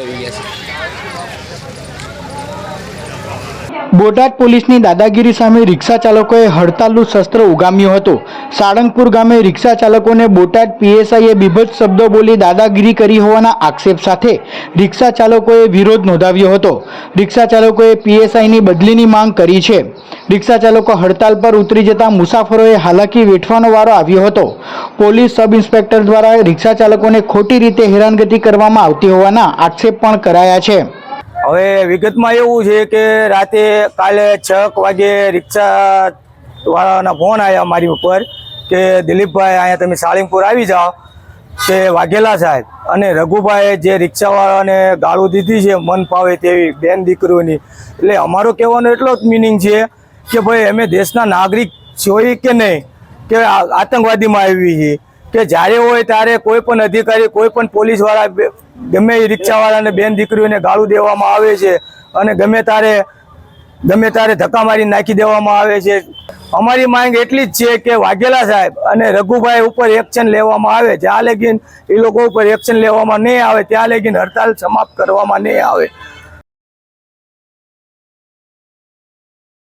actividad de. Botad પોલીસની દાદાગીરી સામે રિક્ષા ચાલકોએ હડતાલનું શસ્ત્ર ઉગામ્યું હતું. સાળંગપુર ગામે રિક્ષા ચાલકોને બોટાદ પીએસઆઈએ બીભત્સ શબ્દો બોલી દાદાગીરી કરી હોવાના આક્ષેપ સાથે રિક્ષા ચાલકોએ વિરોધ નોંધાવ્યો હતો. રિક્ષા ચાલકોએ પીએસઆઈની બદલીની માંગ કરી છે. રિક્ષા ચાલકો હડતાલ પર ઉતરી જતા મુસાફરોએ હાલાકી વેઠવાનો વારો આવ્યો હતો. પોલીસ સબ ઇન્સ્પેક્ટર દ્વારા રિક્ષા ચાલકોને ખોટી રીતે હેરાનગતિ કરવામાં આવતી હોવાના આક્ષેપ પણ કરાયા છે. હવે વિગતમાં એવું છે કે રાતે કાલે છ વાગે રિક્ષા વાળાના ફોન આવ્યા મારી ઉપર કે દિલીપભાઈ, અહીંયા તમે સાળીમપુર આવી જાઓ કે વાઘેલા સાહેબ. અને રઘુભાઈએ જે રિક્ષાવાળાને ગાળું દીધી છે, મન ફાવે તેવી બેન દીકરીઓની. એટલે અમારો કહેવાનો એટલો જ મિનિંગ છે કે ભાઈ, અમે દેશના નાગરિક જોઈએ કે નહીં? કે આતંકવાદીમાં આવી છે કે જ્યારે હોય ત્યારે કોઈ પણ અધિકારી, કોઈ પણ પોલીસવાળા ગમે એ રિક્ષાવાળાને બેન દીકરીઓને ગાળું દેવામાં આવે છે અને ગમે તારે ગમે તારે ધક્કા મારી નાખી દેવામાં આવે છે. અમારી માંગ એટલી જ છે કે વાઘેલા સાહેબ અને રઘુભાઈ ઉપર એક્શન લેવામાં આવે. જ્યાં લગીન એ લોકો ઉપર એક્શન લેવામાં નહીં આવે, ત્યાં લગીન હડતાલ સમાપ્ત કરવામાં નહીં આવે.